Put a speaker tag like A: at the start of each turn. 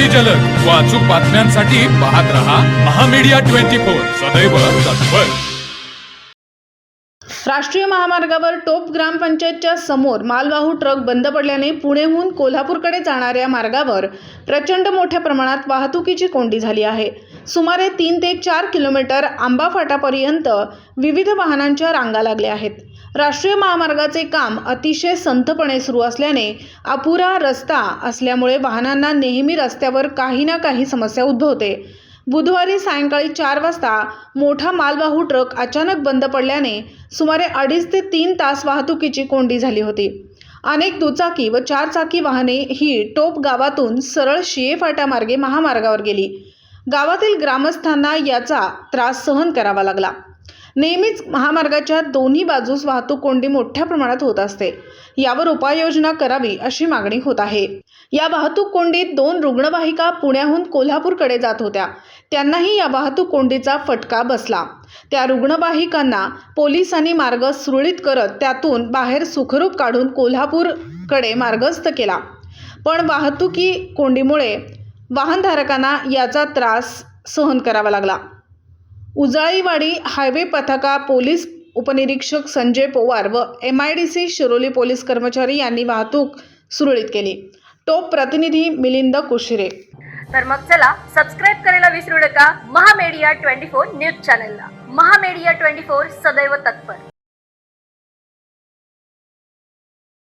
A: अति जलद. व अचूक बातम्यांसाठी पाहत रहा महामीडिया ट्वेंटी फोर. सदैव तत्पर.
B: राष्ट्रीय महामार्गावर टोप ग्रामपंचायतच्या समोर मालवाहू ट्रक बंद पडल्याने पुणेहून कोल्हापूरकडे जाणाऱ्या मार्गावर प्रचंड मोठ्या प्रमाणात वाहतुकीची कोंडी झाली आहे. सुमारे तीन ते चार किलोमीटर आंबा फाटापर्यंत विविध वाहनांच्या रांगा लागल्या आहेत. राष्ट्रीय महामार्गाचे काम अतिशय संथपणे सुरू असल्याने अपुरा रस्ता असल्यामुळे वाहनांना नेहमी रस्त्यावर काही ना काही समस्या उद्भवते. बुधवारी सायंकाळी चार वाजता मोठा मालवाहू ट्रक अचानक बंद पडल्याने सुमारे अडीच ते तीन तास वाहतुकीची कोंडी झाली होती. अनेक दुचाकी व चारचाकी वाहने ही टोप गावातून सरळ शिये फाट्यामार्गे महामार्गावर गेली. गावातील ग्रामस्थांना याचा त्रास सहन करावा लागला. नेहमीच महामार्गाच्या दोन्ही बाजूस वाहतूक कोंडी मोठ्या प्रमाणात होत असते. यावर उपाययोजना करावी अशी मागणी होत आहे. या वाहतूक कोंडीत दोन रुग्णवाहिका पुण्याहून कोल्हापूरकडे जात होत्या. त्यांनाही या वाहतूक कोंडीचा फटका बसला. त्या रुग्णवाहिकांना पोलिसांनी मार्ग सुरळीत करत त्यातून बाहेर सुखरूप काढून कोल्हापूरकडे मार्गस्थ केला. पण वाहतुकी कोंडीमुळे वाहनधारकांना याचा त्रास सहन करावा लागला. उजाळीवाडी हायवे पथका पोलीस उपनिरीक्षक संजय पवार व M I D C Shiroli police कर्मचारी यांनी वाहतूक सुरळीत केली. टोप प्रतिनिधी मिलिंद कुशिरे.
C: तर मग चला सबस्क्राईब करायला विसरू नका. महामेडिया ट्वेंटी फोर न्यूज चॅनलला महामेडिया ट्वेंटी फोर सदैव तत्पर.